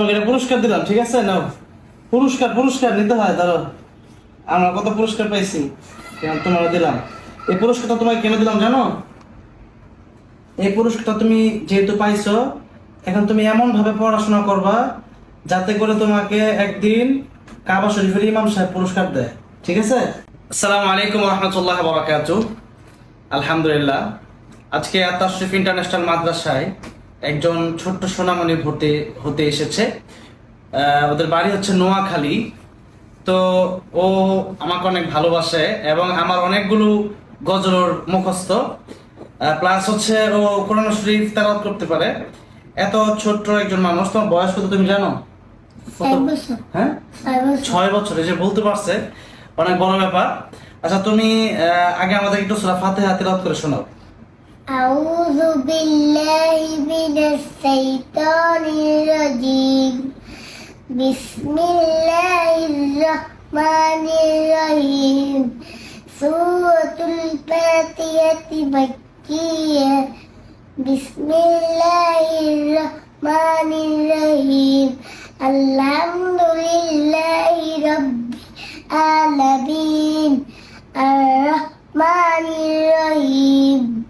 তোমাকে এটা পুরস্কার দিলাম, ঠিক আছে? নাও। পুরস্কার পুরস্কার, নিতে হয়, ধরো। আমরা কত পুরস্কার পাইছি? তোমার দিলাম? এই পুরস্কারটা তোমাকে কেন দিলাম জানো? এই পুরস্কারটা তুমি যেহেতু পাইছো, এখন তুমি এমন ভাবে পড়াশোনা করবা যাতে করে তোমাকে একদিন কাবা শরীফের ইমাম সাহেব পুরস্কার দেয়, ঠিক আছে? আসসালামু আলাইকুম রহমতুল্লাহ বারাকাতু আলহামদুলিল্লাহ। আজকে আতাশরিফ ইন্টারন্যাশনাল মাদ্রাসায় একজন ছোট্ট সোনামণি ভর্তি হতে এসেছে। ওদের বাড়ি হচ্ছে নোয়াখালী। তো ও আমাকে অনেক ভালোবাসে এবং আমার অনেকগুলো গজলর মুখস্থ। প্লাস হচ্ছে ও কোরআন শরীফ তেলাওয়াত করতে পারে। এত ছোট্ট একজন মানুষ। তোমার বয়স কত তুমি জানো। হ্যাঁ? ছয় বছর। যে বলতে পারছে। অনেক বড় ব্যাপার। আচ্ছা তুমি আগে আমাদের একটু সূরা ফাতিহা তেলাওয়াত করে শোনাও। أعوذ بالله من الشيطان الرجيم. بسم الله الرحمن الرحيم. سورة الفاتحة مكية. بسم الله الرحمن الرحيم. الحمد لله رب العالمين. الرحمن الرحيم.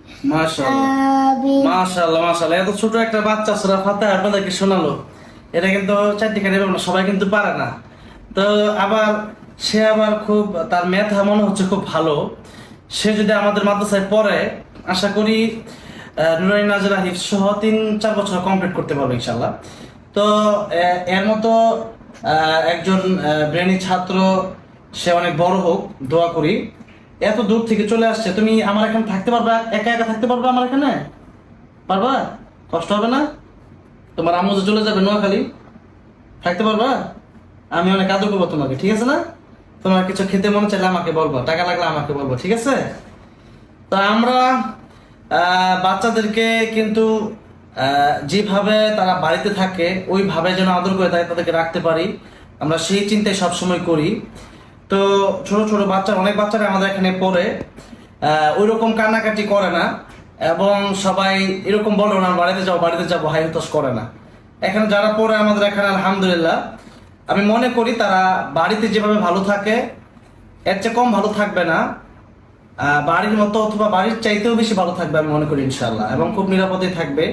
মাশাআল্লাহ। মাশাআল্লাহ এত ছোট একটা বাচ্চা সুরা ফাতিহা আপনাদেরকে শোনালো। এটা কিন্তু চারটিখানি ব্যাপার সবাই কিন্তু পারে না। তো আবার সে আবার খুব তার মেধা মনে হচ্ছে খুব ভালো। সে যদি আমাদের মাদ্রাসায় পড়ে আশা করি নুরাইন নাজরা হিফ সহ তিন চার বছর কমপ্লিট করতে পারবে ইনশাল্লাহ তো এর মতো একজন ব্রেনি ছাত্র সে অনেক বড় হোক দোয়া করি। এত দূর থেকে চলে আসছে, তুমি আমার এখানে থাকতে পারবা? একা একা থাকতে পারবা আমার এখানে? পারবা? কষ্ট হবে না? তোমার আম্মু চলে যাবে নোয়াখালী, থাকতে পারবা? আমি অনেক আদর করব তোমাকে, ঠিক আছে না? তোমার কিছু খেতে মনে চাইলে আমাকে বলব, টাকা লাগলে আমাকে বলব, ঠিক আছে? তো আমরা বাচ্চাদেরকে কিন্তু যেভাবে তারা বাড়িতে থাকে, ওইভাবে যেন আদর করে তাই তাদেরকে রাখতে পারি। আমরা সেই চিন্তায় সবসময় করি। তো ছোট ছোট বাচ্চা, অনেক বাচ্চারা আমাদের এখানে পড়ে। ওই রকম কান্নাকাটি করে না এবং সবাই এরকম বলো না বাড়িতে যাও বাড়িতে যাব। হাই করে না। এখানে যারা পড়ে আমাদের এখানে, আলহামদুলিল্লাহ। আমি মনে করি তারা বাড়িতে যেভাবে ভালো থাকে, এর চেয়ে কম ভালো থাকবে না। বাড়ির মতো অথবা বাড়ির চাইতেও বেশি ভালো থাকবে আমি মনে করি ইনশাল্লাহ এবং খুব নিরাপদে থাকবে।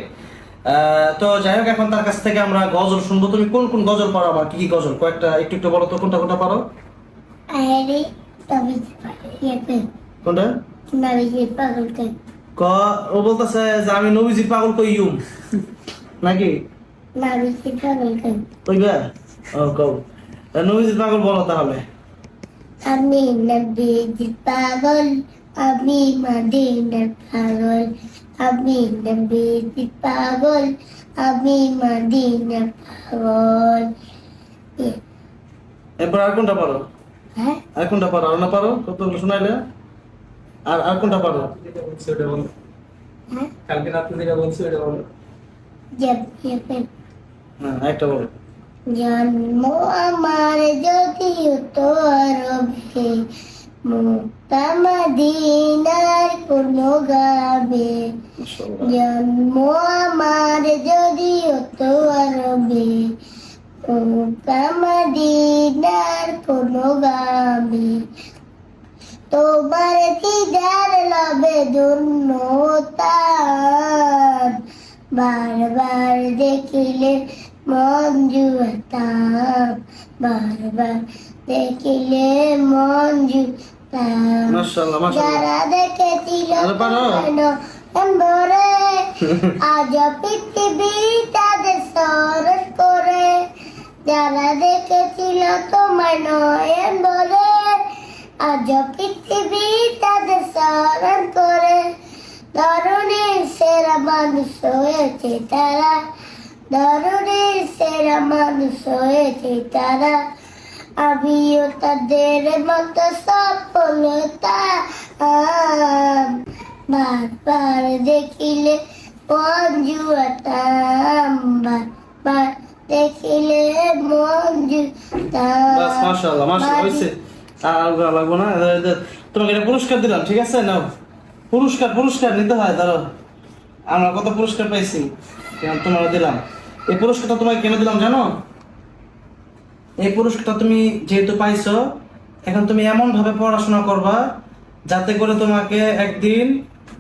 তো যাই হোক, এখন তার কাছ থেকে আমরা গজল শুনব। তুমি কোন কোন গজল পারো আমার? কি কি গজল? কয়েকটা, একটু একটু বলো তো, কোনটা কোনটা পারো? আরে তবে ইয়েতে। কোনটা? নবীজি ক? ও বলতেছে যে আমি নবীজি পাগল কই ইউম? নাকি? নবীজি পাগলকে কইবা? ও কও। নবীজি পাগল বলো তাহলে। আমি নবীজি পাগল আমি মদিনার পাগল। আমি নবীজি পাগল আমি মদিনার পাগল। এ, এরপর আর কোনটা পারো হ্যাঁ? আর কোনটা পারো? আর না পারো? কতগুলো শোনাইলে। আর আর কোনটা পারো? হ্যাঁ? কালকে রাত্রে যেটা বলছি ওটা বলো। হ্যাঁ একটা বলো। জন্ম আমার যদি হতো আরবে মুক্তাম দিনার কোন গাবে জন্ম আমার যদি হতো আরবে মুক্তাম দিনার কোন গাবে তোমার দিদার লবে দুর্নতার বারবার দেখিলে মন জুতাম বারবার দেখিলে মন জুতাম যারা দেখেছিল আরও আজ পৃথিবী তোমার নয়ন বলে, আজ পৃথিবী তাদের স্মরণ করে। ধরনের সেরা মানুষ হয়েছে তারা ধরনের সেরা মানুষ হয়েছে তারা। আমিও তাদের মতো সফলতা বারবার দেখিলে মন জুয়াতাম বারবার দেখিলে মন বাস মাশাআল্লাহ মাশাআল্লাহ হইছে। আর লাগবো না তোমাকে একটা পুরস্কার দিলাম ঠিক আছে? নাও। পুরস্কার পুরস্কার নিতে হয় ধরো। আমরা কত পুরস্কার পাইছি? তোমার দিলাম। এই পুরস্কারটা তোমাকে কেন দিলাম জানো? এই পুরস্কারটা তুমি যেহেতু পাইছো এখন তুমি এমন ভাবে পড়াশোনা করবা যাতে করে তোমাকে একদিন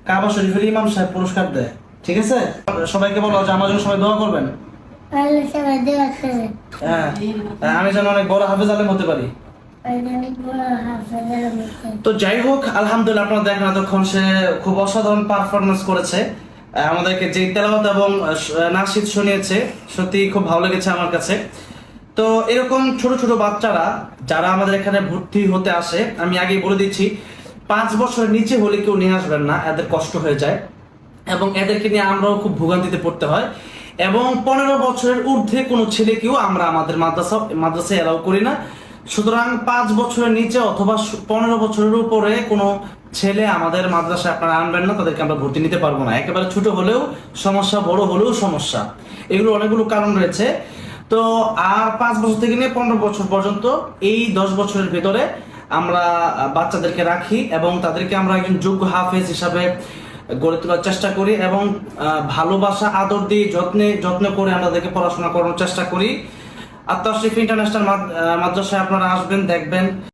কাবা শরীফের ইমাম সাহেব পুরস্কার দেয় ঠিক আছে? সবাইকে বলো যে আমার জন্য সবাই দোয়া করবেন। করে। হ্যাঁ আমি যেন অনেক বড় হাফেজ আলেম হতে পারি। তো যাই হোক আলহামদুলিল্লাহ আপনারা দেখেন এতক্ষণ সে খুব অসাধারণ পারফরমেন্স করেছে। আমাদেরকে যে তেলাওয়াত এবং নাশিদ শুনিয়েছে সত্যি খুব ভালো লেগেছে আমার কাছে। তো এরকম ছোট ছোট বাচ্চারা যারা আমাদের এখানে ভর্তি হতে আসে আমি আগেই বলে দিচ্ছি পাঁচ বছরের নিচে হলে কেউ নিয়ে আসবেন না এদের কষ্ট হয়ে যায়। এবং এদেরকে নিয়ে আমরাও খুব ভোগান্তিতে পড়তে হয়। এবং পনেরো বছরের ঊর্ধ্বে কোনো ছেলেকেও আমরা আমাদের মাদ্রাসা, মাদ্রাসায় এলাও করি না। সুতরাং পাঁচ বছরের নিচে অথবা পনেরো বছরের উপরে কোনো ছেলে আমাদের মাদ্রাসায় আপনারা আনবেন না, তাদেরকে আমরা ভর্তি নিতে পারব না। একেবারে ছোট হলেও সমস্যা, বড় হলেও সমস্যা। এগুলো অনেকগুলো কারণ রয়েছে। তো, আর পাঁচ বছর থেকে নিয়ে পনেরো বছর পর্যন্ত এই দশ বছরের ভেতরে আমরা বাচ্চাদেরকে রাখি এবং তাদেরকে আমরা একজন যোগ্য হাফেজ হিসাবে গড়ে তোলার চেষ্টা করি এবং ভালোবাসা, আদর দিয়ে যত্নে, যত্ন করে আমরা তাদেরকে পড়াশোনা করানোর চেষ্টা করি। আত্মাশরিফ ইন্টারন্যাশনাল মাদ্রাসায় আপনারা আসবেন, দেখবেন।